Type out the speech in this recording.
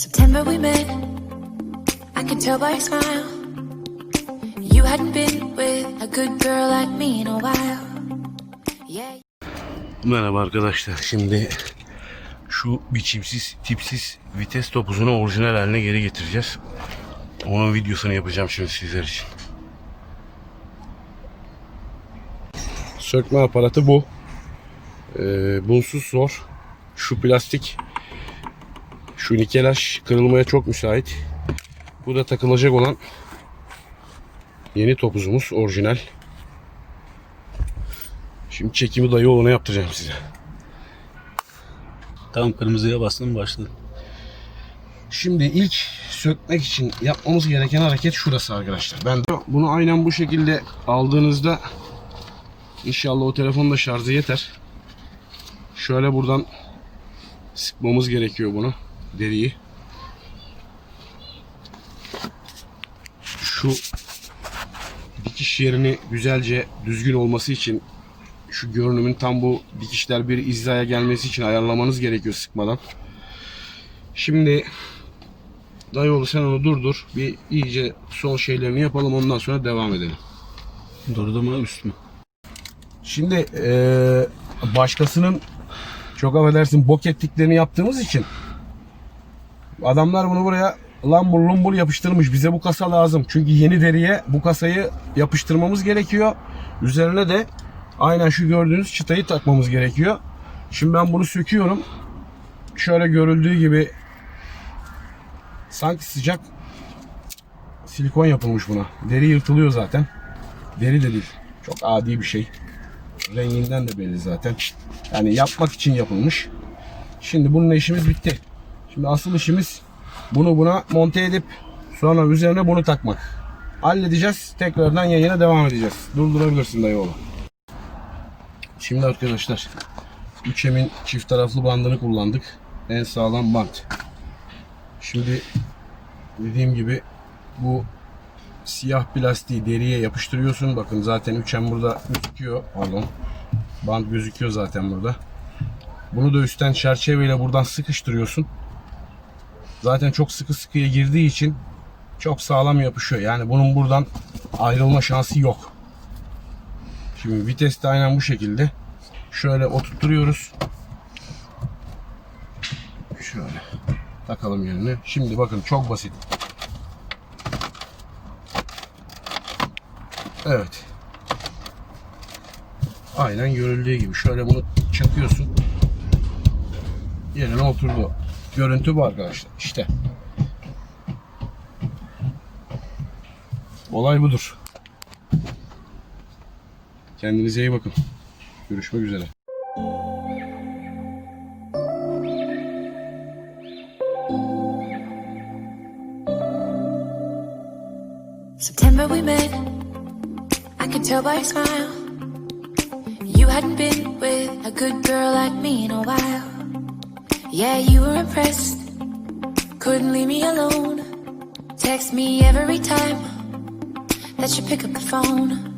September we met. I could tell by your smile. You hadn't been with a good girl like me in a while. Yeah. Merhaba arkadaşlar. Şimdi şu biçimsiz, tipsiz vites topuzunu orijinal haline geri getireceğiz. Onun videosunu yapacağım şimdi sizler için. Sökme aparatı bu. Ee, bunsuz zor. Şu plastik, şu nikelaj kırılmaya çok müsait. Bu da takılacak olan yeni topuzumuz orijinal. Şimdi çekimi dayı oğluna yaptıracağım size. Tam kırmızıya bastım başladı. Şimdi ilk sökmek için yapmamız gereken hareket şurası arkadaşlar. Ben de bunu aynen bu şekilde aldığınızda inşallah o telefonda şarjı yeter. Şöyle buradan sıkmamız gerekiyor bunu. Deriyi. Şu dikiş yerini güzelce düzgün olması için şu görünümün tam bu dikişler bir hizaya gelmesi için ayarlamanız gerekiyor sıkmadan. Şimdi Dayıoğlu sen onu durdur. Bir iyice son şeylerini yapalım ondan sonra devam edelim. Durdu mu üst mü? Şimdi eee, başkasının çok affedersin bok ettiklerini yaptığımız için adamlar bunu buraya lambur lumbur yapıştırmış. Bize bu kasa lazım. Çünkü yeni deriye bu kasayı yapıştırmamız gerekiyor. Üzerine de aynen şu gördüğünüz çıtayı takmamız gerekiyor. Şimdi ben bunu söküyorum. Şöyle görüldüğü gibi sanki sıcak silikon yapılmış buna. Deri yırtılıyor zaten. Deri de değil. Çok adi bir şey. Renginden de belli zaten. Yani yapmak için yapılmış. Şimdi bununla işimiz bitti. Şimdi asıl işimiz bunu buna monte edip sonra üzerine bunu takmak. Halledeceğiz. Tekrardan yayına devam edeceğiz. Durdurabilirsin dayı oğlum. Şimdi arkadaşlar 3M'in çift taraflı bandını kullandık. En sağlam bant. Şimdi dediğim gibi bu siyah plastiği deriye yapıştırıyorsun. Bakın zaten 3M burada gözüküyor. Pardon. Bant gözüküyor zaten burada. Bunu da üstten çerçeveyle buradan sıkıştırıyorsun. Zaten çok sıkı sıkıya girdiği için çok sağlam yapışıyor. Yani bunun buradan ayrılma şansı yok. Şimdi vites de aynen bu şekilde. Şöyle oturtturuyoruz. Şöyle takalım yerine. Şimdi bakın çok basit. Evet. Aynen görüldüğü gibi. Şöyle bunu çakıyorsun. Yerine oturdu. Görüntü bu arkadaşlar. İşte. Olay budur. Kendinize iyi bakın. Görüşmek üzere. September we met. I could tell by your smile. You hadn't been with a good girl like me in a while. Yeah, you were impressed. Couldn't leave me alone. Text me every time that you pick up the phone.